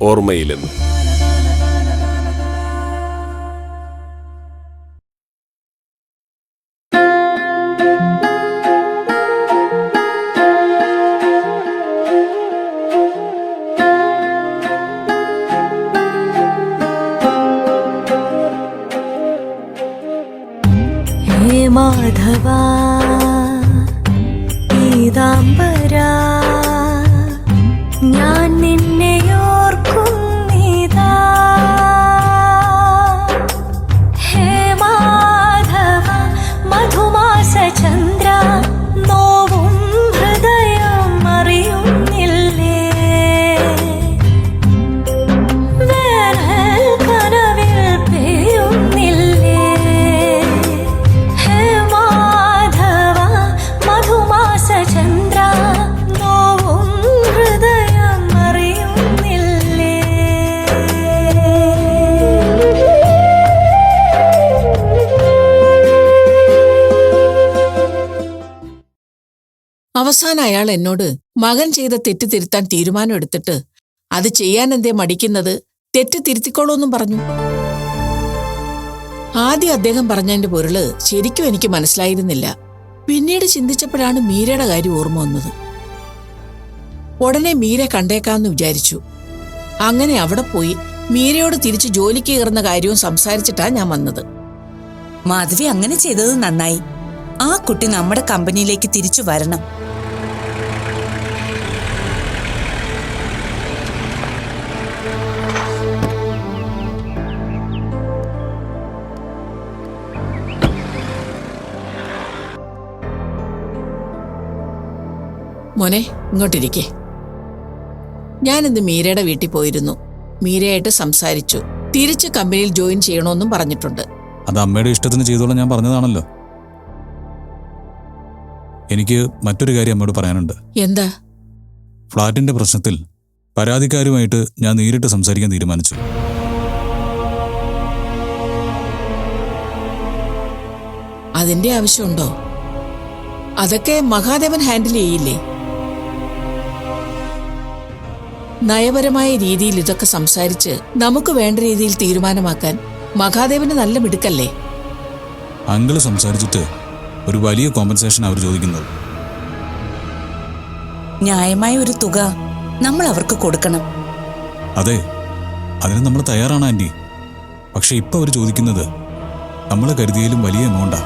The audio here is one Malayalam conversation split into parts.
ഓർമ്മയിലെന്നും അയാൾ എന്നോട് മകൻ ചെയ്ത തെറ്റ് തിരുത്താൻ തീരുമാനമെടുത്തിട്ട് അത് ചെയ്യാൻ എന്തേ മടിക്കുന്നത്? തെറ്റ് തിരുത്തിക്കോളൂന്നും പറഞ്ഞു. ആദ്യം അദ്ദേഹം പറഞ്ഞതിന്റെ പൊരുൾ ശരിക്കും എനിക്ക് മനസ്സിലായിരുന്നില്ല. പിന്നീട് ചിന്തിച്ചപ്പോഴാണ് മീരയുടെ കാര്യം ഓർമ്മ വന്നത്. ഉടനെ മീര കണ്ടേക്കാന്ന് വിചാരിച്ചു. അങ്ങനെ അവിടെ പോയി മീരയോട് തിരിച്ച് ജോലിക്ക് കയറുന്ന കാര്യവും സംസാരിച്ചിട്ടാ ഞാൻ വന്നത്. മാധവി അങ്ങനെ ചെയ്തത് നന്നായി. ആ കുട്ടി നമ്മുടെ കമ്പനിയിലേക്ക് തിരിച്ചു വരണം. മോനെ ഇങ്ങോട്ടിരിക്കെ. ഞാനിന്ന് മീരയുടെ വീട്ടിൽ പോയിരുന്നു. മീരയായിട്ട് സംസാരിച്ചു. തിരിച്ച് കമ്പനിയിൽ ജോയിൻ ചെയ്യണമെന്നും പറഞ്ഞിട്ടുണ്ട്. അത് അമ്മയുടെ ഇഷ്ടത്തിന് ചെയ്തോളാം ഞാൻ പറഞ്ഞതാണല്ലോ. എനിക്ക് മറ്റൊരു കാര്യം അമ്മയോട് പറയാനുണ്ട്. എന്താ? ഫ്ളാറ്റിന്റെ പ്രശ്നത്തിൽ പരാതിക്കാരുമായിട്ട് ഞാൻ നേരിട്ട് സംസാരിക്കാൻ തീരുമാനിച്ചു. അതിന്റെ ആവശ്യമുണ്ടോ? അതൊക്കെ മഹാദേവൻ ഹാൻഡിൽ ചെയ്യില്ലേ? നയപരമായ രീതിയിൽ ഇതൊക്കെ സംസാരിച്ച് നമുക്ക് വേണ്ട രീതിയിൽ തീരുമാനമാക്കാൻ മഹാദേവന് നല്ല മിടുക്കല്ലേ? അങ്കിൾ സംസാരിച്ചിട്ട് ഒരു വലിയ കോമ്പൻസേഷൻ അവർ ചോദിക്കുന്നത്. ന്യായമായ ഒരു തുക നമ്മൾ അവർക്ക് കൊടുക്കണം. അതെ അതിന് നമ്മൾ തയ്യാറാണ് ആന്റി. പക്ഷെ ഇപ്പൊ അവർ ചോദിക്കുന്നത് നമ്മളെ കരുതിയാലും വലിയ എമൗണ്ടാ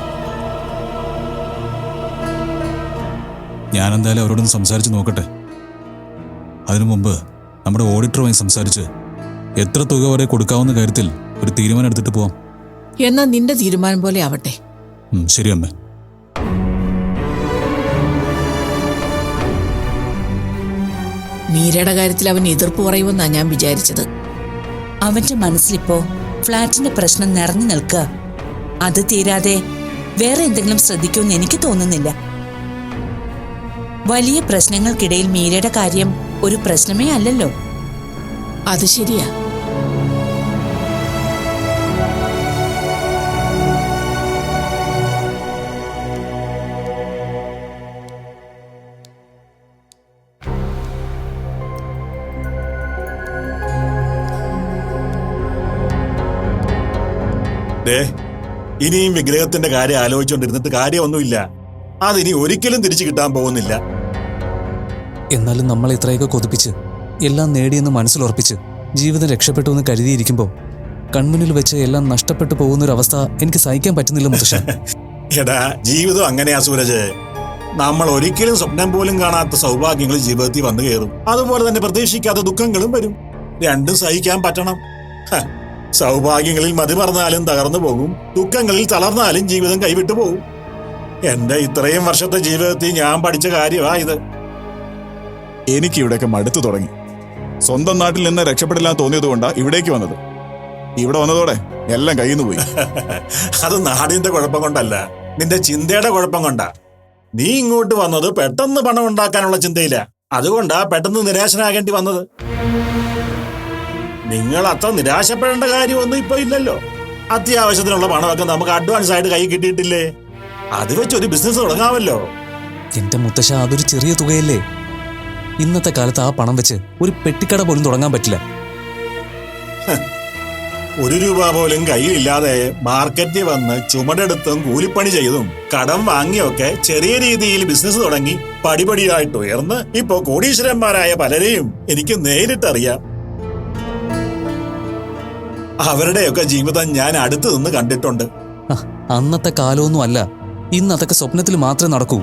ഞാനെന്തായാലും അവരോടൊന്ന് സംസാരിച്ച് നോക്കട്ടെ. അതിനു മുമ്പ് നമ്മുടെ ഓഡിറ്ററുമായി സംസാരിച്ച് എത്ര തുക വരെ കൊടുക്കാവുന്ന കാര്യത്തിൽ ഒരു തീരുമാനം എടുത്തിട്ട് പോവാം. എന്നാ നിന്റെ തീരുമാനം പോലെ ആവട്ടെ. ശരി അമ്മ. മീരയുടെ കാര്യത്തിൽ അവൻ എതിർപ്പ് പറയുമെന്നാ ഞാൻ വിചാരിച്ചത്. അവന്റെ മനസ്സിലിപ്പോ ഫ്ളാറ്റിന്റെ പ്രശ്നം നിറഞ്ഞു നിൽക്കുക അത് തീരാതെ വേറെ എന്തെങ്കിലും ശ്രദ്ധിക്കുമെന്ന് എനിക്ക് തോന്നുന്നില്ല. വലിയ പ്രശ്നങ്ങൾക്കിടയിൽ മീരയുടെ കാര്യം ഒരു പ്രശ്നമേ അല്ലല്ലോ. അത് ശരിയാ. ഇനിയും വിഗ്രഹത്തിന്റെ കാര്യം ആലോചിച്ചുകൊണ്ടിരുന്നിട്ട് കാര്യമൊന്നുമില്ല. അതിനി ഒരിക്കലും തിരിച്ചു കിട്ടാൻ പോകുന്നില്ല. എന്നാലും നമ്മൾ ഇത്രയൊക്കെ കൊതിപ്പിച്ച് എല്ലാം നേടിയെന്ന് മനസ്സിലുറപ്പിച്ച് ജീവിതം രക്ഷപ്പെട്ടു എന്ന് കരുതിയിരിക്കുമ്പോൾ കൺമുന്നിൽ വെച്ച് എല്ലാം നഷ്ടപ്പെട്ടു പോകുന്നൊരവസ്ഥ എനിക്ക് സഹിക്കാൻ പറ്റുന്നില്ല മുത്തശ്ശൻ എടാ ജീവിതം അങ്ങനെയാ സൂരജ്. നമ്മൾ ഒരിക്കലും സ്വപ്നം പോലും കാണാത്ത സൗഭാഗ്യങ്ങൾ ജീവിതത്തിൽ വന്നു കയറും. അതുപോലെ തന്നെ പ്രതീക്ഷിക്കാത്ത ദുഃഖങ്ങളും വരും. രണ്ടും സഹിക്കാൻ പറ്റണം. സൗഭാഗ്യങ്ങളിൽ മതി പറഞ്ഞാലും തകർന്നു പോകും. ദുഃഖങ്ങളിൽ തളർന്നാലും ജീവിതം കൈവിട്ടു പോകും എന്റെ ഇത്രയും വർഷത്തെ ജീവിതത്തിൽ ഞാൻ പഠിച്ച കാര്യമാ ഇത്. എനിക്ക് ഇവിടെയൊക്കെ മടുത്തു തുടങ്ങി. സ്വന്തം നാട്ടിൽ നിന്ന് രക്ഷപ്പെടില്ലാൻ തോന്നിയതുകൊണ്ടാ ഇവിടേക്ക് വന്നത്. ഇവിടെ വന്നതോടെ എല്ലാം കയ്യിൽ നിന്ന് പോയി. അത് നാടിന്റെ കുഴപ്പം കൊണ്ടല്ല നിന്റെ ചിന്തയുടെ കുഴപ്പം കൊണ്ടാ. നീ ഇങ്ങോട്ട് വന്നത് പെട്ടെന്ന് പണം ഉണ്ടാക്കാനുള്ള ചിന്തയില്ല അതുകൊണ്ടാ പെട്ടെന്ന് നിരാശനാകേണ്ടി വന്നത്. നിങ്ങൾ അത്ര നിരാശപ്പെടേണ്ട കാര്യമൊന്നും ഇപ്പൊ ഇല്ലല്ലോ. അത്യാവശ്യത്തിനുള്ള പണമൊക്കെ നമുക്ക് അഡ്വാൻസ് ആയിട്ട് കൈ കിട്ടിയിട്ടില്ലേ? അത് വെച്ച് ഒരു ബിസിനസ് തുടങ്ങാമല്ലോ. എന്റെ മുത്തശ്ശ അതൊരു ചെറിയ തുകയല്ലേ? ഇന്നത്തെ കാലത്ത് ആ പണം വെച്ച് ഒരു പെട്ടിക്കട പോലും തുടങ്ങാൻ പറ്റില്ല. ഒരു രൂപ പോലും കയ്യിലില്ലാതെ മാർക്കറ്റിൽ വന്ന് ചുമടെടുത്തും കൂലിപ്പണി ചെയ്തും കടം വാങ്ങിയൊക്കെ ചെറിയ രീതിയിൽ ബിസിനസ് തുടങ്ങി പടിപടിയായിട്ട് ഉയർന്ന് ഇപ്പോ കോടീശ്വരന്മാരായ പലരെയും എനിക്ക് നേരിട്ടറിയാം. അവരുടെയൊക്കെ ജീവിതം ഞാൻ അടുത്തു നിന്ന് കണ്ടിട്ടുണ്ട്. അന്നത്തെ കാലമൊന്നും അല്ല. ഇന്ന് അതൊക്കെ സ്വപ്നത്തിൽ മാത്രമേ നടക്കൂ.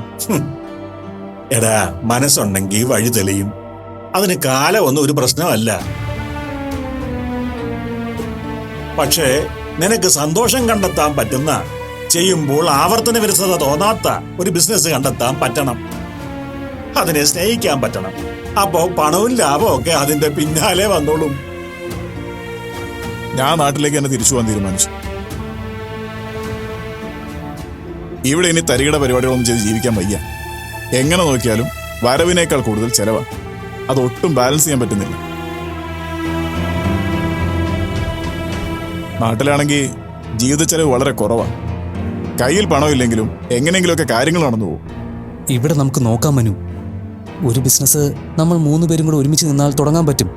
എടാ മനസ്സുണ്ടെങ്കിൽ വഴി തെളിയും. അതിന് കാലമൊന്നും ഒരു പ്രശ്നമല്ല. പക്ഷേ നിനക്ക് സന്തോഷം കണ്ടെത്താൻ പറ്റുന്ന ചെയ്യുമ്പോൾ ആവർത്തന വിരസത തോന്നാത്ത ഒരു ബിസിനസ് കണ്ടെത്താൻ പറ്റണം. അതിനെ സ്നേഹിക്കാൻ പറ്റണം. അപ്പോ പണവും ലാഭവും ഒക്കെ അതിന്റെ പിന്നാലെ വന്നോളും. ഞാൻ നാട്ടിലേക്ക് തന്നെ തിരിച്ചു പോകാൻ തീരുമാനിച്ചു. ഇവിടെ ഇനി തരികിട പരിപാടികളൊന്നും ചെയ്ത് ജീവിക്കാൻ വയ്യ. എങ്ങനെ നോക്കിയാലും വരവിനേക്കാൾ കൂടുതൽ ചെലവാണ്. അതൊട്ടും ബാലൻസ് ചെയ്യാൻ പറ്റുന്നില്ല. നാട്ടിലാണെങ്കിൽ ജീവിത ചെലവ് വളരെ കുറവാണ്. കയ്യിൽ പണമില്ലെങ്കിലും എങ്ങനെയെങ്കിലുമൊക്കെ കാര്യങ്ങൾ നടന്നു പോകും. ഇവിടെ നമുക്ക് നോക്കാം മനു. ഒരു ബിസിനസ് നമ്മൾ മൂന്ന് പേരും കൂടെ ഒരുമിച്ച് നിന്നാൽ തുടങ്ങാൻ പറ്റും.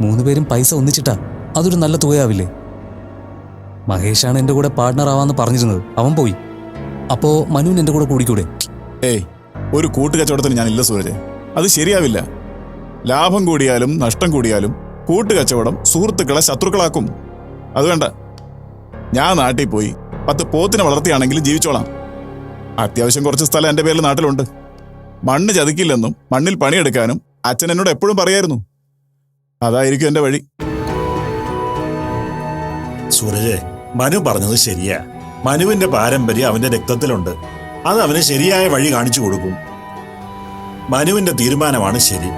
മൂന്ന് പേരും പൈസ ഒന്നിച്ചിട്ടാ അതൊരു നല്ല തുകയാവില്ലേ? മഹേഷാണ് എന്റെ കൂടെ പാർട്ട്ണർ ആവാന്ന് പറഞ്ഞിരുന്നത്. അവൻ പോയി. അപ്പോ മനുവിന് എന്റെ കൂടെ കൂടിക്കൂടെ? ഏയ് ഒരു കൂട്ടുകച്ചവടത്തിന് ഞാനില്ല സൂരജ്. അത് ശരിയാവില്ല. ലാഭം കൂടിയാലും നഷ്ടം കൂടിയാലും കൂട്ടുകച്ചവടം സുഹൃത്തുക്കളെ ശത്രുക്കളാക്കും. അത് വേണ്ട. ഞാൻ നാട്ടിൽ പോയി പത്ത് പോത്തിനെ വളർത്തിയാണെങ്കിലും ജീവിച്ചോളാം. അത്യാവശ്യം കുറച്ച് സ്ഥലം എന്റെ പേരിൽ നാട്ടിലുണ്ട്. മണ്ണ് ചതിക്കില്ലെന്നും മണ്ണിൽ പണിയെടുക്കാനും അച്ഛൻ എന്നോട് എപ്പോഴും പറയായിരുന്നു. അതായിരിക്കും എന്റെ വഴി. സൂരജ് മനു പറഞ്ഞത് ശരിയാ. മനുവിന്റെ പാരമ്പര്യം അവന്റെ രക്തത്തിലുണ്ട്. അത് അവന് ശരിയായ വഴി കാണിച്ചു കൊടുക്കും. മനുവിന്റെ തീരുമാനമാണ് ശരി.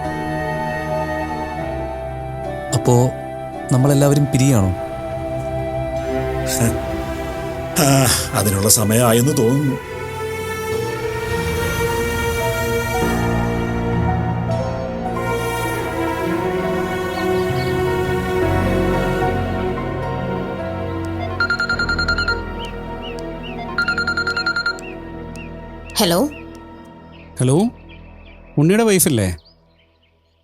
അപ്പോ നമ്മളെല്ലാവരും പിരിയാണോ? അതിനുള്ള സമയമായെന്ന് തോന്നുന്നു. ഹലോ? ഹലോ? ഉണ്ണിയുടെ വൈഫല്ലേ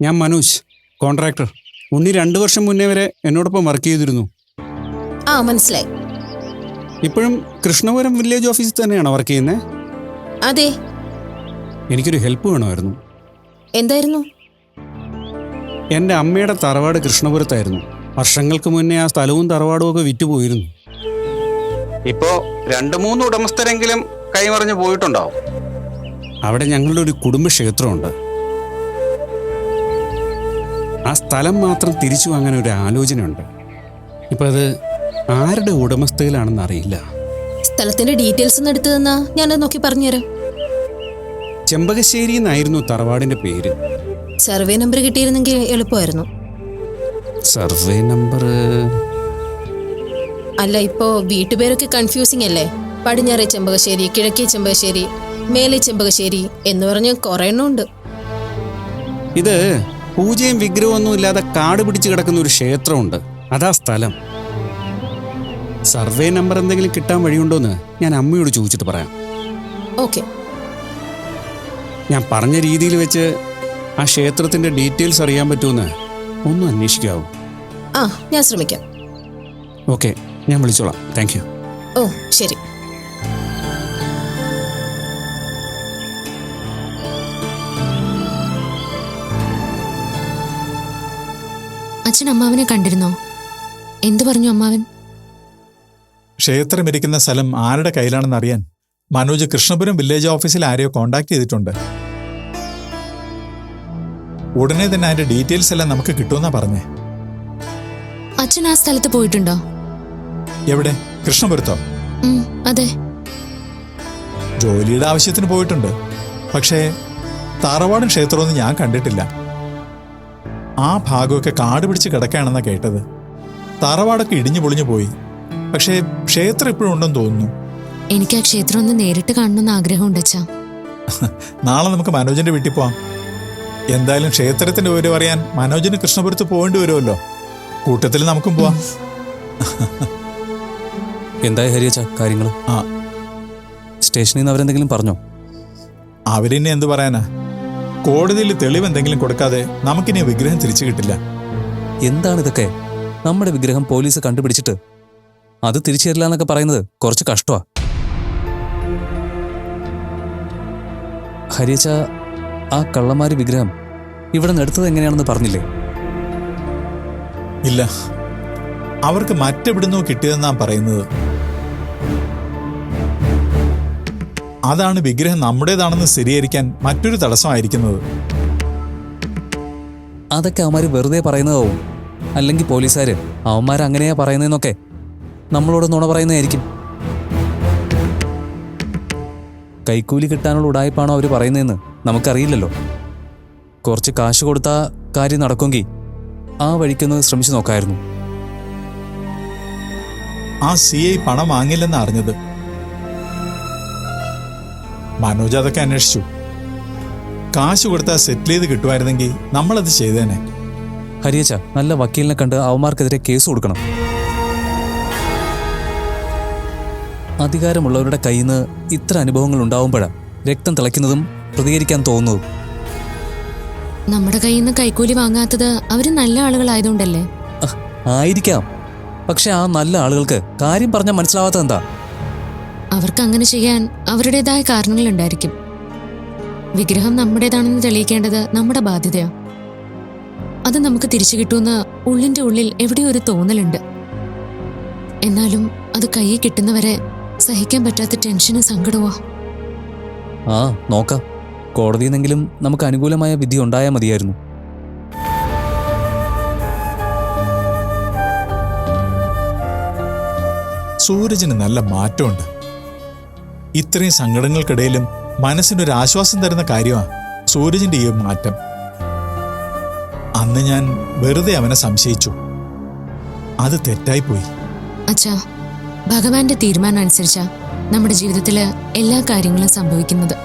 ഞാൻ മനോജ് കോൺട്രാക്ടർ ഉണ്ണി രണ്ട് വർഷം മുന്നേ വരെ എന്നോടൊപ്പം വർക്ക് ചെയ്തിരുന്നു. ആ മനസ്സിലായി. ഇപ്പോഴും കൃഷ്ണപുരം വില്ലേജ് ഓഫീസിൽ തന്നെയാണോ വർക്ക് ചെയ്യുന്നത് അതെ. എനിക്കൊരു ഹെൽപ്പ് വേണമായിരുന്നു. എന്തായിരുന്നു? എന്റെ അമ്മയുടെ തറവാട് കൃഷ്ണപുരത്തായിരുന്നു. വർഷങ്ങൾക്ക് മുന്നേ ആ സ്ഥലവും തറവാടും ഒക്കെ വിറ്റുപോയിരുന്നു. ഇപ്പോ രണ്ടു മൂന്ന് ഉടമസ്ഥരെങ്കിലും കൈമറിഞ്ഞു പോയിട്ടുണ്ടാവും. അവിടെ ഞങ്ങളുടെ ഒരു കുടുംബക്ഷേത്രമുണ്ട്. ആ സ്ഥലം മാത്രം തിരിച്ചു വാങ്ങാൻ ഒരു ആലോചനയുണ്ട്. ഇപ്പൊ അത് ആരുടെ ഉടമസ്ഥയിലാണെന്ന് അറിയില്ല. സ്ഥലത്തിന്റെ ഡീറ്റെയിൽസ് ഒന്ന് എടുത്തു തന്നാ ഞാനത് നോക്കി പറഞ്ഞുതരാം. ചെമ്പകശ്ശേരി എന്നായിരുന്നു തറവാടിന്റെ പേര്. സർവേ നമ്പർ കിട്ടിയിരുന്നെങ്കിൽ എളുപ്പമായിരുന്നു. സർവേ നമ്പർ അല്ല ഇപ്പോ വീട്ടുപേരൊക്കെ കൺഫ്യൂസിംഗ് അല്ലേ? പടിഞ്ഞാറേ ചെമ്പകശ്ശേരി കിഴക്കേ ചെമ്പകശ്ശേരി മേലെ ചെമ്പകശ്ശേരി എന്ന് പറഞ്ഞ് കുറെ ഇത് പൂജയും വിഗ്രഹവും ഒന്നും ഇല്ലാതെ കാട് പിടിച്ച് കിടക്കുന്ന ഒരു ക്ഷേത്രമുണ്ട്. അതാ സ്ഥലം. സർവേ നമ്പർ എന്തെങ്കിലും കിട്ടാൻ വഴിയുണ്ടോന്ന് ഞാൻ അമ്മയോട് ചോദിച്ചിട്ട് പറയാം. ഓക്കെ. ഞാൻ പറഞ്ഞ രീതിയിൽ വെച്ച് ആ ക്ഷേത്രത്തിന്റെ ഡീറ്റെയിൽസ് അറിയാൻ പറ്റുമെന്ന് ഒന്ന് അന്വേഷിക്കാവോ? ആ ഞാൻ ശ്രമിക്കാം. ഓക്കെ ഞാൻ വിളിച്ചോളാം. Thank you. ഓ ശരി. അച്ഛൻ അമ്മാവനെ കണ്ടിരുന്നോ? എന്തു പറഞ്ഞു അമ്മാവൻ? ക്ഷേത്രമിരിക്കുന്ന സ്ഥലം ആരുടെ കയ്യിലാണെന്ന് അറിയാൻ മനോജ് കൃഷ്ണപുരം വില്ലേജ് ഓഫീസിൽ ആരെയോ കോണ്ടാക്ട് ചെയ്തിട്ടുണ്ട്. ഉടനെ തന്നെ അതിന്റെ ഡീറ്റെയിൽസ് എല്ലാം നമുക്ക് കിട്ടുമെന്നാ പറഞ്ഞേ. അച്ഛൻ ആ സ്ഥലത്ത് പോയിട്ടുണ്ടോ? എവിടെ? കൃഷ്ണപുരത്തോ? അതെ. ജോലിയുടെ ആവശ്യത്തിന് പോയിട്ടുണ്ട്. പക്ഷേ താറവാടും ക്ഷേത്രമൊന്നും ഞാൻ കണ്ടിട്ടില്ല. ആ ഭാഗമൊക്കെ കാട് പിടിച്ച് കിടക്കുകയാണെന്നാണ് കേട്ടത്. തറവാടൊക്കെ ഇടിഞ്ഞു പൊളിഞ്ഞു പോയി. പക്ഷേ ക്ഷേത്രം ഇപ്പോഴും ഉണ്ടെന്ന് തോന്നുന്നു. എനിക്ക് ആ ക്ഷേത്രം ഒന്ന് നേരിട്ട് കാണണമെന്ന് ആഗ്രഹമുണ്ട് അച്ഛാ. നാളെ നമുക്ക് മനോജിന്റെ വീട്ടിൽ പോവാം. എന്തായാലും ക്ഷേത്രത്തിന്റെ വിവരം അറിയാൻ മനോജിന് കൃഷ്ണപുരത്ത് പോകേണ്ടി വരുമല്ലോ. കൂട്ടത്തിൽ നമുക്കും പോവാം. എന്തായി ഹരിയച്ച കാര്യങ്ങൾ ആ. സ്റ്റേഷനിൽ നിന്ന് അവരെന്തെങ്കിലും പറഞ്ഞോ? അവരിന്നെ എന്ത് പറയാനാ? കോടതിയിൽ തെളിവ് എന്തെങ്കിലും കൊടുക്കാതെ നമുക്കിനി വിഗ്രഹം തിരിച്ചു കിട്ടില്ല. എന്താണ് ഇതൊക്കെ നമ്മുടെ വിഗ്രഹം പോലീസ് കണ്ടുപിടിച്ചിട്ട്? അത് തിരിച്ചു തരില്ല എന്നൊക്കെ പറയുന്നത് കുറച്ച് കഷ്ടമാ ഹരിച്ച ആ കള്ളമാരി വിഗ്രഹം ഇവിടെ നിന്ന് എടുത്തത് എങ്ങനെയാണെന്ന് പറഞ്ഞില്ലേ? ഇല്ല. അവർക്ക് മറ്റെവിടുന്നോ കിട്ടിയതെന്നാ പറയുന്നത്. അതാണ് വിഗ്രഹം നമ്മുടേതാണെന്ന് സ്ഥിരീകരിക്കാൻ മറ്റൊരു തടസ്സമായിരിക്കുന്നത്. അതൊക്കെ അവന്മാര് വെറുതെ പറയുന്നതാവും. അല്ലെങ്കിൽ പോലീസുകാര് അവന്മാർ അങ്ങനെയാ പറയുന്നതെന്നൊക്കെ. നമ്മളോട് നുണ പറയുന്നതായിരിക്കും. കൈക്കൂലി കിട്ടാനുള്ള ഉടായ്പാണോ അവർ പറയുന്നതെന്ന് നമുക്കറിയില്ലല്ലോ. കുറച്ച് കാശ് കൊടുത്താ കാര്യം നടക്കുമെങ്കിൽ ആ വഴിക്കൊന്ന് ശ്രമിച്ചു നോക്കായിരുന്നു. ആ സി ഐ പണം വാങ്ങില്ലെന്ന് അറിഞ്ഞത് മനോജ് അതൊക്കെ അന്വേഷിച്ചു. കാശ് കൊടുത്താൽ സെറ്റിൽ ചെയ്ത് കിട്ടുമായിരുന്നെങ്കിൽ നമ്മളത് ചെയ്തേനെ. ഹരിയച്ച നല്ല വക്കീലിനെ കണ്ട് അവന്മാർക്കെതിരെ കേസ് കൊടുക്കണം. അധികാരമുള്ളവരുടെ കയ്യിൽ നിന്ന് ഇത്ര അനുഭവങ്ങൾ ഉണ്ടാവുമ്പോഴാണ് രക്തം തിളയ്ക്കുന്നതും പ്രതികരിക്കാൻ തോന്നുന്നതും. നമ്മുടെ കയ്യിൽ നിന്ന് കൈക്കൂലി വാങ്ങാത്തത് അവർ നല്ല ആളുകളായതുകൊണ്ടല്ലേ? ആയിരിക്കാം. പക്ഷെ ആ നല്ല ആളുകൾക്ക് കാര്യം പറഞ്ഞാൽ മനസ്സിലാവാത്തത് എന്താ അവർക്ക് അങ്ങനെ ചെയ്യാൻ അവരുടേതായ കാരണങ്ങളുണ്ടായിരിക്കും. വിഗ്രഹം നമ്മുടേതാണെന്ന് തെളിയിക്കേണ്ടത് നമ്മുടെ ബാധ്യതയാണ് അത് നമുക്ക് തിരിച്ചു കിട്ടുമെന്ന് ഉള്ളിന്റെ ഉള്ളിൽ എവിടെയോ ഒരു തോന്നലുണ്ട്. എന്നാലും അത് കയ്യിൽ കിട്ടുന്നവരെ സഹിക്കാൻ പറ്റാത്ത ടെൻഷനും സങ്കടവുമാ. ആ നോക്കാം. കോടതിയിൽ നിന്നെങ്കിലും നമുക്ക് അനുകൂലമായ വിധി ഉണ്ടായാൽ മതിയായിരുന്നു. സൂരജിന് നല്ല മാറ്റമുണ്ട്. ഇത്രയും സങ്കടങ്ങൾക്കിടയിലും മനസ്സിനൊരു ആശ്വാസം തരുന്ന കാര്യമാണ് സൂരജിന്റെ ഈ മാറ്റം. അന്ന് ഞാൻ വെറുതെ അവനെ സംശയിച്ചു. അത് തെറ്റായി പോയി. അച്ഛാ ഭഗവാന്റെ തീരുമാനം അനുസരിച്ചാ നമ്മുടെ ജീവിതത്തിൽ എല്ലാ കാര്യങ്ങളും സംഭവിക്കുന്നത്.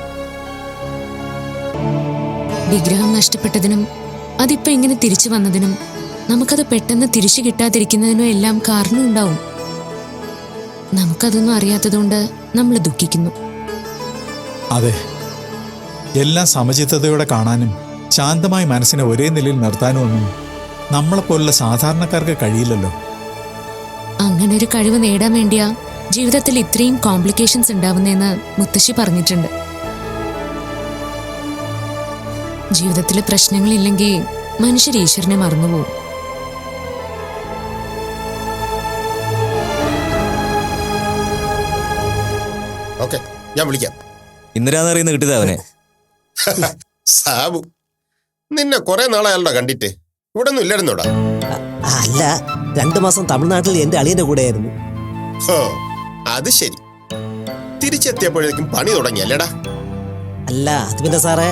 വിഗ്രഹം നഷ്ടപ്പെട്ടതിനും അതിപ്പോ ഇങ്ങനെ തിരിച്ചു വന്നതിനും നമുക്കത് പെട്ടെന്ന് തിരിച്ചു കിട്ടാതിരിക്കുന്നതിനും എല്ലാം കാരണമുണ്ടാവും. നമുക്കതൊന്നും അറിയാത്തതുകൊണ്ട് നമ്മൾ ദുഃഖിക്കുന്നു. അതെ. എല്ലാം സമചിത്തതയോടെ കാണാനും ശാന്തമായി മനസ്സിനെ ഒരേ നിലയിൽ നിർത്താനും ഒന്നും നമ്മളെപ്പോലുള്ള സാധാരണക്കാർക്ക് കഴിയില്ലല്ലോ. അങ്ങനെ ഒരു കഴിവ് നേടാൻ വേണ്ടിയാ ജീവിതത്തിൽ ഇത്രയും കോംപ്ലിക്കേഷൻസ് ഉണ്ടാവുന്നതെന്ന് മുത്തശ്ശി പറഞ്ഞിട്ടുണ്ട്. ജീവിതത്തിലെ പ്രശ്നങ്ങളില്ലെങ്കിൽ മനുഷ്യർ ഈശ്വരനെ മറന്നുപോകും. ഓക്കെ ഞാൻ വിളിക്കാം. ഇന്ദിരാന്നറിയുന്ന കിട്ടിയത് അവനെ. സാബു നിന്നെ കുറെ നാളായാലോ കണ്ടിട്ട്. ഇവിടെ ഒന്നും ഇല്ലായിരുന്നോടാ അല്ല രണ്ടു മാസം തമിഴ്നാട്ടിൽ എന്റെ അളിയന്റെ കൂടെയായിരുന്നു. ആയിരുന്നു അത് ശരി. തിരിച്ചെത്തിയപ്പോഴേക്കും പണി തുടങ്ങിയല്ലേടാ? അല്ല അത് പിന്നെ സാറേ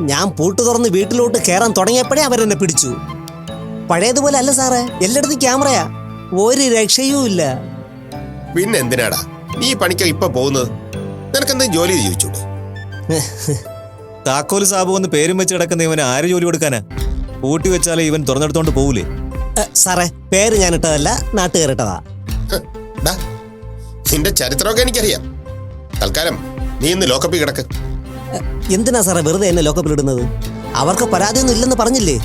ഞാൻ പൂട്ട് തുറന്ന് വീട്ടിലോട്ട് കയറാൻ തുടങ്ങിയപ്പോഴേ അവരെന്നെ പിടിച്ചു. പഴയതുപോലെ അല്ല സാറേ എല്ലായിടത്തും ക്യാമറയാ. ഒരു രക്ഷയും ഇല്ല പിന്നെന്തിനാടാ? നീ പണിക്ക് ഇപ്പൊ പോകുന്നത്? നിനക്കെന്തെങ്കിലും ജോലി ചോദിച്ചോട് താക്കോൽ സാബു എന്ന് പേരും വെച്ച് കിടക്കുന്ന ഇവന് ആര് ജോലി കൊടുക്കാനാ? കൂട്ടി വെച്ചാലേ ഇവൻ തുറന്നെടുത്തോണ്ട് പോവൂലേ? സാറേ പേര് ഞാൻ ഇട്ടതല്ല നാട്ടുകാരിട്ടതാ നിന്റെ ചരിത്രമൊക്കെ എനിക്കറിയാം. തൽക്കാലം നീ ഇന്ന് ലോക്കപ്പിൽ കിടക്ക്. എന്തിനാ സാറേ വെറുതെ എന്നെ ലോക്കപ്പിൽ ഇടുന്നത്? അവർക്ക് പരാതിയൊന്നും ഇല്ലെന്ന് പറഞ്ഞില്ലേ?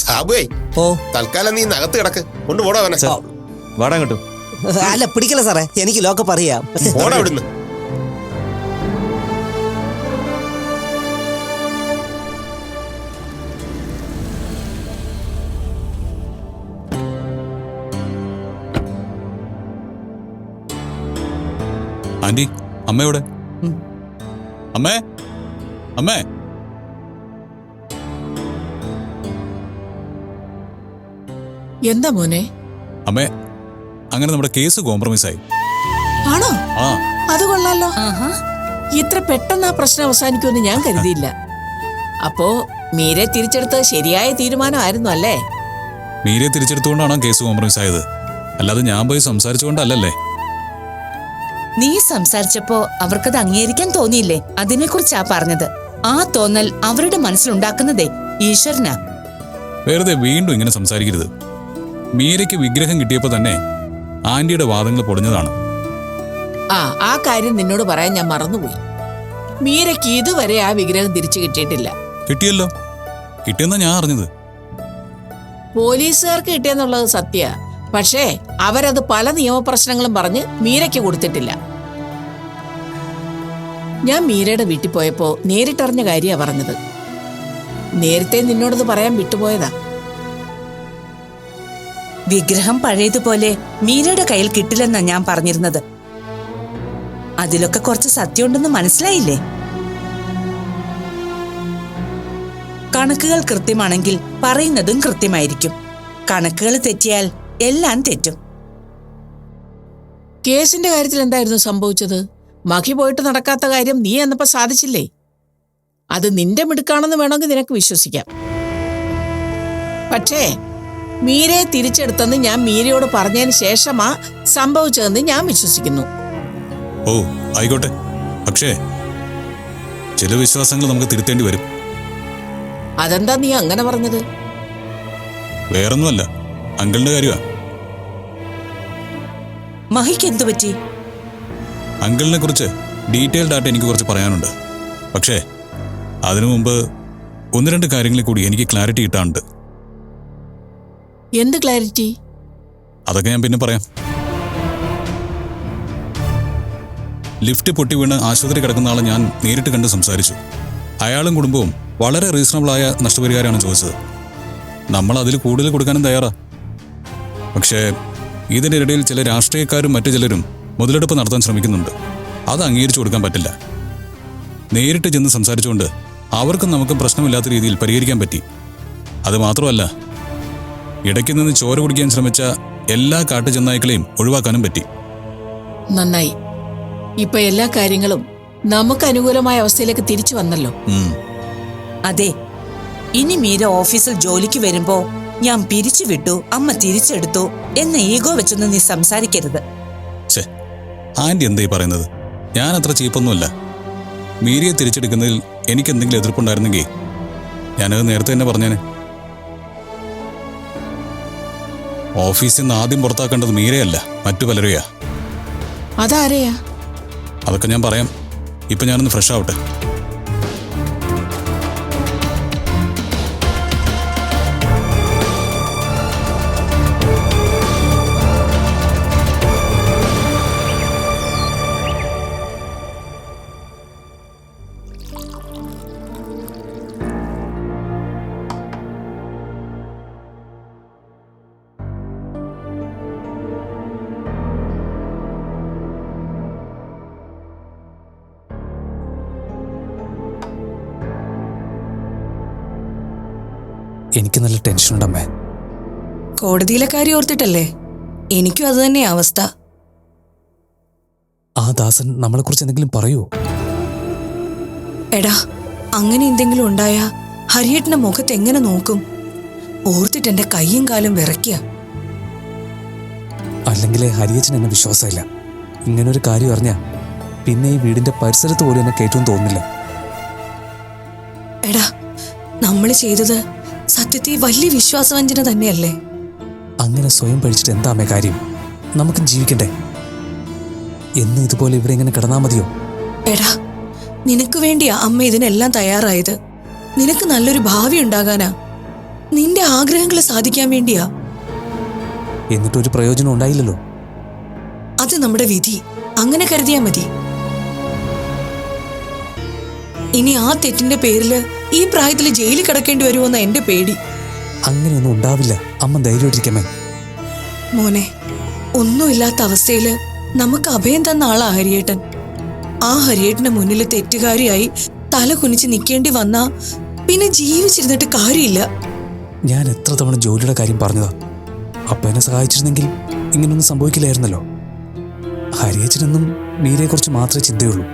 സാബുവേ ഓ. തൽക്കാലം നീ ഇന്ന് അകത്ത് കിടക്ക്. കൊണ്ടുപോടാ അവനെ. വാടാ കിട്ടും അല്ല പിടിക്കല സാറേ എനിക്ക് ലോക്കപ്പ് അറിയാം. പോടാ ഇവിടുന്ന് ആന്റി അമ്മയോടെ. അമ്മേ അമ്മേ. എന്താ മോനെ? അമ്മേ അങ്ങനെ നമ്മുടെ കേസ് കോംപ്രമൈസ് ആയി ആണോ? ആ. അത് കൊള്ളാലോ. ഇത്ര പെട്ടെന്ന് ആ പ്രശ്നം അവസാനിക്കുമെന്ന് ഞാൻ കരുതിയില്ല. അപ്പോ മീരെ തിരിച്ചെടുത്തത് ശരിയായ തീരുമാനമായിരുന്നു അല്ലേ? മീരെ തിരിച്ചെടുത്തുകൊണ്ടാണ് കേസ് കോംപ്രമൈസ് ആയത് അല്ലാതെ ഞാൻ പോയി സംസാരിച്ചുകൊണ്ടല്ലല്ലേ? നീ സംസാരിച്ചപ്പോ അവർക്കത് അംഗീകരിക്കാൻ തോന്നിയില്ലേ? അതിനെക്കുറിച്ചാ പറഞ്ഞത്. ആ തോന്നൽ അവരുടെ മനസ്സിലുണ്ടാക്കുന്നതേ ഈശ്വരനാ. വെറുതെ വീണ്ടും ഇങ്ങനെ സംസാരിക്കരുത്. മീരയ്ക്ക് വിഗ്രഹം കിട്ടിയപ്പോ തന്നെ ആന്റിയുടെ വാദങ്ങൾ പൊടിഞ്ഞതാണ്. ആ ആ കാര്യം നിന്നോട് പറയാൻ ഞാൻ മറന്നുപോയി. മീരയ്ക്ക് ഇതുവരെ ആ വിഗ്രഹം തിരിച്ചു കിട്ടിയിട്ടില്ല. കിട്ടിയല്ലോ. കിട്ടിയെന്നാ ഞാൻ അറിഞ്ഞത്. പോലീസുകാർക്ക് കിട്ടിയെന്നുള്ളത് സത്യ. പക്ഷേ അവരത് പല നിയമപ്രശ്നങ്ങളും പറഞ്ഞ് മീരയ്ക്ക് കൊടുത്തിട്ടില്ല. ഞാൻ മീരയുടെ വീട്ടിൽ പോയപ്പോൾ നേരിട്ടറിഞ്ഞ കാര്യമാണ് പറഞ്ഞത്. നേരത്തെ നിന്നോടത് പറയാൻ വിട്ടുപോയതാ. വിഗ്രഹം പഴയതുപോലെ മീരയുടെ കയ്യിൽ കിട്ടില്ലെന്നാ ഞാൻ പറഞ്ഞിരുന്നത്. അതിലൊക്കെ കുറച്ച് സത്യമുണ്ടെന്ന് മനസ്സിലായില്ലേ? കണക്കുകൾ കൃത്യമാണെങ്കിൽ പറയുന്നതും കൃത്യമായിരിക്കും. കണക്കുകൾ തെറ്റിയാൽ എല്ലാം തെറ്റും. കേസിന്റെ കാര്യത്തിൽ എന്തായിരുന്നു സംഭവിച്ചത്? മഖി പോയിട്ട് നടക്കാത്ത കാര്യം നീ എന്നപ്പോ സാധിച്ചില്ലേ? അത് നിന്റെ മിടുക്കാണെന്ന് വേണമെങ്കിൽ നിനക്ക് വിശ്വസിക്കാം. പക്ഷേ മീരയെ തിരിച്ചെടുത്തെന്ന് ഞാൻ മീരയോട് പറഞ്ഞതിന് ശേഷമാ സംഭവിച്ചതെന്ന് ഞാൻ വിശ്വസിക്കുന്നു. ഓ ആയിക്കോട്ടെ. പക്ഷേ ചില വിശ്വാസങ്ങൾ നമുക്ക് തിരുത്തേണ്ടി വരും. അതെന്താ നീ അങ്ങനെ പറഞ്ഞത്? വേറൊന്നുമല്ല. അങ്കിളിന്റെ കാര്യമാ. മഹിക്ക് എന്തു പറ്റി? അങ്കിളിനെ കുറിച്ച് ഡീറ്റെയിൽഡ് ആയിട്ട് എനിക്ക് കുറച്ച് പറയാനുണ്ട്. പക്ഷേ അതിനു മുമ്പ് ഒന്ന് രണ്ട് കാര്യങ്ങളിൽ കൂടി എനിക്ക് ക്ലാരിറ്റി കിട്ടാനുണ്ട്. എന്ത് ക്ലാരിറ്റി? അതൊക്കെ ഞാൻ പിന്നെ പറയാം. ലിഫ്റ്റ് പൊട്ടി വീണ് ആശുപത്രി കിടക്കുന്ന ആളെ ഞാൻ നേരിട്ട് കണ്ട് സംസാരിച്ചു. അയാളും കുടുംബവും വളരെ റീസണബിളായ നഷ്ടപരിഹാരമാണ് ചോദിച്ചത്. നമ്മൾ അതിൽ കൂടുതൽ കൊടുക്കാനും തയ്യാറാ. പക്ഷേ ഇതിനിടയിൽ ചില രാഷ്ട്രീയക്കാരും മറ്റു ചിലരും മുതലെടുപ്പ് നടത്താൻ ശ്രമിക്കുന്നുണ്ട്. അത് അംഗീകരിച്ചു കൊടുക്കാൻ പറ്റില്ല. നേരിട്ട് ചെന്ന് സംസാരിച്ചുകൊണ്ട് അവർക്കും നമുക്കും പ്രശ്നമില്ലാത്ത രീതിയിൽ പരിഹരിക്കാൻ പറ്റി. അത് മാത്രമല്ല ഇടയ്ക്ക് നിന്ന് ചോര കുടിക്കാൻ ശ്രമിച്ച എല്ലാ കാട്ടുചെന്നായ്ക്കളെയും ഒഴിവാക്കാനും പറ്റി. നന്നായി. ഇപ്പൊ എല്ലാ കാര്യങ്ങളും നമുക്ക് അനുകൂലമായ അവസ്ഥയിലേക്ക് തിരിച്ചു വന്നല്ലോ. അതെ. ഇനി മീര ഓഫീസിൽ ജോലിക്ക് വരുമ്പോ ഞാൻ പിരിച്ചു വിട്ടു അമ്മ തിരിച്ചെടുത്തു എന്ന ഈഗോ വെച്ചൊന്നും നീ സംസാരിക്കരുത്. ആന്റി എന്തായി പറയുന്നത്? ഞാൻ അത്ര ചീപ്പൊന്നുമല്ല. മീരിയെ തിരിച്ചെടുക്കുന്നതിൽ എനിക്ക് എന്തെങ്കിലും എതിർപ്പുണ്ടായിരുന്നെങ്കിൽ ഞാനത് നേരത്തെ തന്നെ പറഞ്ഞേനെ. ഓഫീസിൽ നിന്ന് ആദ്യം പുറത്താക്കേണ്ടത് മീരയല്ല മറ്റു പലരെയാ. അതാരെയാ? അതൊക്കെ ഞാൻ പറയാം. ഇപ്പൊ ഞാനൊന്ന് ഫ്രഷ് ആവട്ടെ. എനിക്ക് നല്ല ടെൻഷനുണ്ടമ്മേ കോടതിയിലെ കാര്യം ഓർത്തിട്ടല്ലേ? എനിക്കും അത് തന്നെയാ അവസ്ഥ. ആ ദാസൻ നമ്മളെക്കുറിച്ച് എന്തെങ്കിലും പറയൂ എടാ അങ്ങനെ എന്തെങ്കിലും ഉണ്ടായാ ഹരിയേട്ടന്റെ മുഖത്ത് എങ്ങനെ നോക്കും? ഓർത്തിട്ട് എന്റെ കൈയും കാലും വിറയ്ക്കുക അല്ലെങ്കിൽ ഹരിയച്ചൻ എന്നെ വിശ്വാസമില്ല. ഇങ്ങനെ ഒരു കാര്യം അറിഞ്ഞ പിന്നെ ഈ വീടിന്റെ പരിസരത്ത് പോലും എന്നെ കേട്ടു തോന്നില്ല എടാ നമ്മൾ ചെയ്തത് സത്യത്തിൽ വലിയ വിശ്വാസവഞ്ചന തന്നെയല്ലേ? അങ്ങനെ സ്വയം പഠിച്ചിട്ട് എന്താമേ കാര്യം? നമുക്ക് ജീവിക്കണ്ടേ? എന്ന് ഇതുപോലെ ഇവിടെ ഇങ്ങനെ കിടന്നാ മതിയോ? എടാ നിനക്ക് വേണ്ടിയാ അമ്മ ഇതിനെല്ലാം തയ്യാറായത്. നിനക്ക് നല്ലൊരു ഭാവി ഉണ്ടാകാനാ. നിന്റെ ആഗ്രഹങ്ങളെ സാധിക്കാൻ വേണ്ടിയാ. എന്നിട്ടൊരു പ്രയോജനം ഉണ്ടായില്ലല്ലോ? അത് നമ്മുടെ വിധി. അങ്ങനെ കരുതിയാ മതി. ഇനി ആ തെറ്റിന്റെ പേരിൽ ഈ പ്രായത്തിൽ ജയിലിൽ കിടക്കേണ്ടി വരുമോന്ന എന്റെ പേടി. അങ്ങനെയൊന്നും ഉണ്ടാവില്ല. അമ്മ ധൈര്യമായിട്ടിരിക്കമേ മോനെ ഒന്നുമില്ലാത്ത അവസ്ഥയിൽ നമുക്ക് അഭയം തന്ന ആളാ ഹരിയേട്ടൻ. ആ ഹരിയേട്ടന്റെ മുന്നിൽ തെറ്റുകാരിയായി തല കുനിച്ച് നിൽക്കേണ്ടി വന്നാ പിന്നെ ജീവിച്ചിരുന്നിട്ട് കാര്യമില്ല. ഞാൻ എത്ര തവണ ജോലിയുടെ കാര്യം പറഞ്ഞതാ. അപ്പ എന്നെ സഹായിച്ചിരുന്നെങ്കിൽ ഇങ്ങനൊന്നും സംഭവിക്കില്ലായിരുന്നല്ലോ. ഹരിയച്ചനെന്നും മീരയെക്കുറിച്ച് മാത്രമേ ചിന്തയുള്ളൂ.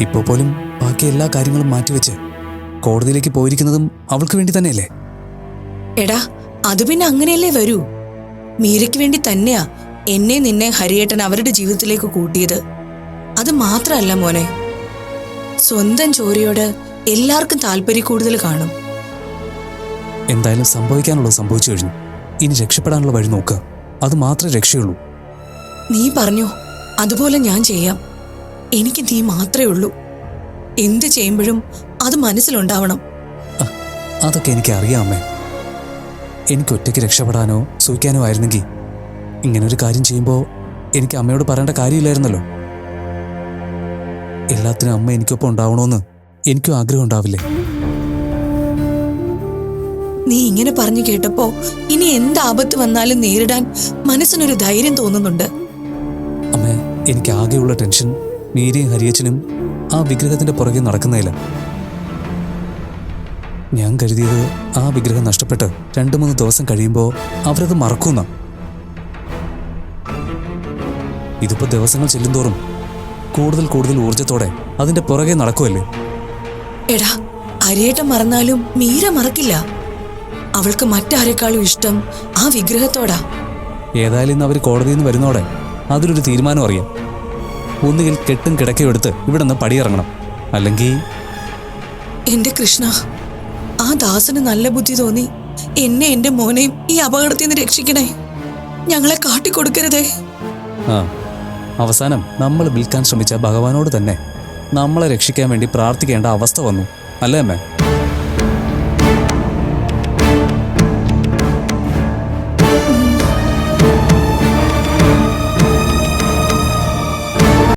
ഇപ്പോൾ പോലും ബാക്കി എല്ലാ കാര്യങ്ങളും മാറ്റിവെച്ച് കോടതിയിലേക്ക് പോയിരിക്കുന്നതും അവൾക്ക് വേണ്ടി തന്നെയല്ലേ? എടാ അത് പിന്നെ അങ്ങനെയല്ലേ വരൂ? മീരയ്ക്ക് വേണ്ടി തന്നെയാ എന്നെ നിന്നെ ഹരിയേട്ടൻ അവരുടെ ജീവിതത്തിലേക്ക് കൂട്ടിയത്. അത് മാത്രമല്ല മോനെ. സ്വന്തം ചോരയോട് എല്ലാവർക്കും താല്പര്യ കൂടുതൽ കാണും. എന്തായാലും സംഭവിക്കാനുള്ളത് സംഭവിച്ചു കഴിഞ്ഞു. ഇനി രക്ഷപ്പെടാനുള്ള വഴി നോക്കുക അത് മാത്രമേ രക്ഷയുള്ളൂ. നീ പറഞ്ഞു അതുപോലെ ഞാൻ ചെയ്യാം. എനിക്ക് നീ മാത്രമേ ഉള്ളൂ. എന്ത് ചെയ്യുമ്പോഴും അത് മനസ്സിലുണ്ടാവണം. അതൊക്കെ എനിക്ക് അറിയാം അമ്മേ എനിക്ക് ഒറ്റയ്ക്ക് രക്ഷപ്പെടാനോ സൂക്കാനോ ആയിരുന്നെങ്കിൽ ഇങ്ങനെ ഒരു കാര്യം ചെയ്യുമ്പോൾ എനിക്ക് അമ്മയോട് പറയേണ്ട കാര്യമില്ലായിരുന്നല്ലോ. എല്ലാത്തിനും അമ്മ എനിക്കൊപ്പം ഉണ്ടാവണമെന്ന് എനിക്കും ആഗ്രഹം ഉണ്ടാവില്ലേ? നീ ഇങ്ങനെ പറഞ്ഞു കേട്ടപ്പോ ഇനി എന്ത് ആപത്ത് വന്നാലും നേരിടാൻ മനസ്സിനൊരു ധൈര്യം തോന്നുന്നുണ്ട്. അമ്മ എനിക്ക് ആകെയുള്ള ടെൻഷൻ മീരയും ഹരിയച്ചനും ആ വിഗ്രഹത്തിന്റെ പുറകെ നടക്കുന്നതില്ല ഞാൻ കരുതിയത് ആ വിഗ്രഹം നഷ്ടപ്പെട്ട് രണ്ടു മൂന്ന് ദിവസം കഴിയുമ്പോൾ അവരത് മറക്കുന്ന. ഇതിപ്പോ ദിവസങ്ങൾ ചെല്ലുന്തോറും കൂടുതൽ കൂടുതൽ ഊർജത്തോടെ അതിന്റെ പുറകെ നടക്കുമല്ലേ എടാ അരിയേട്ടം മറന്നാലും മീര മറക്കില്ല. അവൾക്ക് മറ്റാരെക്കാളും ഇഷ്ടം ആ വിഗ്രഹത്തോടാ. ഏതായാലും ഇന്ന് അവർ കോടതിയിൽ നിന്ന് വരുന്നോടെ അതിലൊരു തീരുമാനം അറിയാം. ഒന്നുകിൽ കെട്ടും കിടക്കയും എടുത്ത് ഇവിടെ നിന്ന് പടിയിറങ്ങണം. അല്ലെങ്കിൽ എന്റെ കൃഷ്ണ ആ ദാസന് നല്ല ബുദ്ധി തോന്നി. എന്നെ എന്റെ മോനെയും ഈ അപകടത്തിൽ നിന്ന് രക്ഷിക്കണേ. ഞങ്ങളെ കാട്ടിക്കൊടുക്കരുതേ. ആ അവസാനം നമ്മൾ വിൽക്കാൻ ശ്രമിച്ച ഭഗവാനോട് തന്നെ നമ്മളെ രക്ഷിക്കാൻ വേണ്ടി പ്രാർത്ഥിക്കേണ്ട അവസ്ഥ വന്നു. അല്ലേ അമ്മേ?